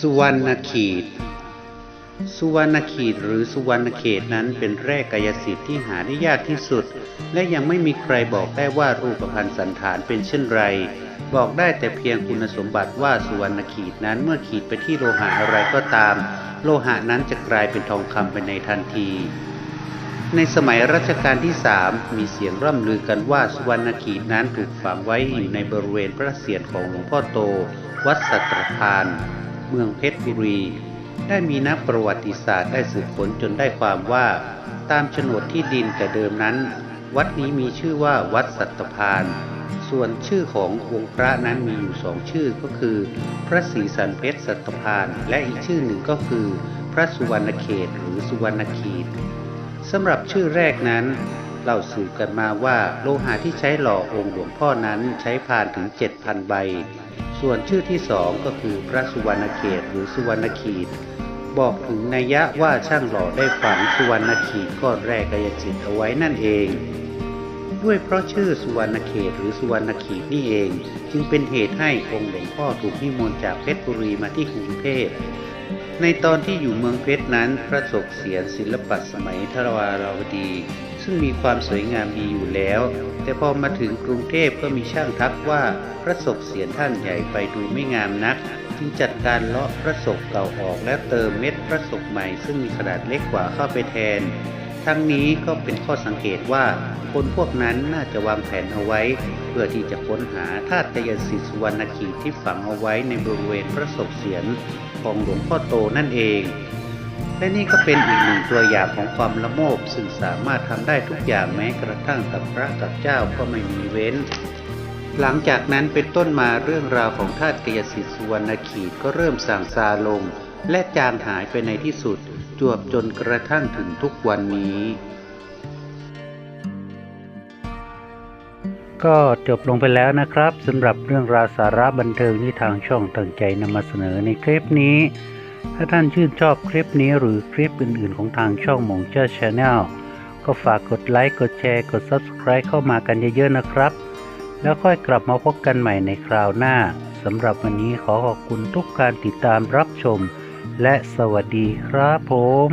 สุวรรณขีด สุวรรณขีดหรือสุวรรณเขตนั้นเป็นแร่กายสิทธิ์ที่หาได้ยากที่สุด และยังไม่มีใครบอกได้ว่ารูปพรรณสันฐานเป็นเช่นไร บอกได้แต่เพียงคุณสมบัติว่าสุวรรณขีดนั้นเมื่อขีดไปที่โลหะอะไรก็ตาม โลหะนั้นจะกลายเป็นทองคำไปในทันที ในสมัยรัชกาลที่สามมีเสียงร่ำลือกันว่าสุวรรณขีดนั้นถูกฝังไว้อยู่ในบริเวณพระเศียรของหลวงพ่อโต วัดสัตรพาน เมืองเพชรบุรี ได้มีนักประวัติศาสตร์ได้สืบค้นจนได้ความว่า ตามโฉนดที่ดินแต่เดิมนั้น วัดนี้มีชื่อว่าวัดสัตพาน ส่วนชื่อขององค์พระนั้นมีอยู่สองชื่อก็คือ พระศรีสันเพชรสัตพาน และอีกชื่อหนึ่งก็คือ พระสุวรรณเขตหรือสุวรรณขีดสำหรับชื่อแรกนั้นเล่าสืบกันมาว่าโลหะที่ใช้หล่อองค์หลวงพ่อนั้นใช้พานถึง 7,000 ใบ ส่วนชื่อที่สองก็คือพระสุวรรณเขตหรือสุวรรณขีด บอกถึงนัยยะว่าช่างหล่อได้ฝังสุวรรณขีดก้อนแรกกายจิตเอาไว้นั่นเอง ด้วยเพราะชื่อสุวรรณเขตหรือสุวรรณขีดนี่เอง จึงเป็นเหตุให้องค์หลวงพ่อถูกนิมนต์จากเพชรบุรีมาที่กรุงเทพ ในตอนที่อยู่เมืองเพชรนั้นพระศกเสียนศิลปะสมัยทรวาราวดี ซึ่งมีความสวยงามดีอยู่แล้ว แต่พอมาถึงกรุงเทพก็มีช่างทักว่าพระศกเสียนท่านใหญ่ไปดูไม่งามนัก จึงจัดการเลาะพระศกเก่าออกและเติมเม็ดพระศกใหม่ ซึ่งมีขนาดเล็กกว่าเข้าไปแทน ทั้งนี้ก็เป็นข้อสังเกตว่าคนพวกนั้นน่าจะวางแผนเอาไว้ เพื่อที่จะค้นหาธาตุยสิสุวรรณขีดที่ฝังเอาไว้ในบริเวณพระศพเสียรของหลวงพ่อโตนั่นเอง และนี่ก็เป็นอีกหนึ่งตัวอย่างของความละโมบซึ่งสามารถทำได้ทุกอย่างแม้กระทั่งกับพระกับเจ้าก็ไม่มีเว้น หลังจากนั้นเป็นต้นมาเรื่องราวของธาตุกยสิทธิสุวรรณขีดก็เริ่มส่างซาลง และจางหายไปในที่สุดจวบจนกระทั่งถึงทุกวันนี้ ก็จบลงไปแล้วนะครับสำหรับเรื่องราวสาระบันเทิงที่ทางช่องตั้งใจนำมาเสนอในคลิปนี้ ถ้าท่านชื่นชอบคลิปนี้หรือคลิปอื่น ๆ ของทางช่องหมงเจ้าชาแนลก็ฝากกดไลค์ กดแชร์ กด Subscribe เข้ามากันเยอะๆนะครับ แล้วค่อยกลับมาพบกันใหม่ในคราวหน้าสำหรับวันนี้ขอขอบคุณทุกการติดตามรับชม และสวัสดีครับผม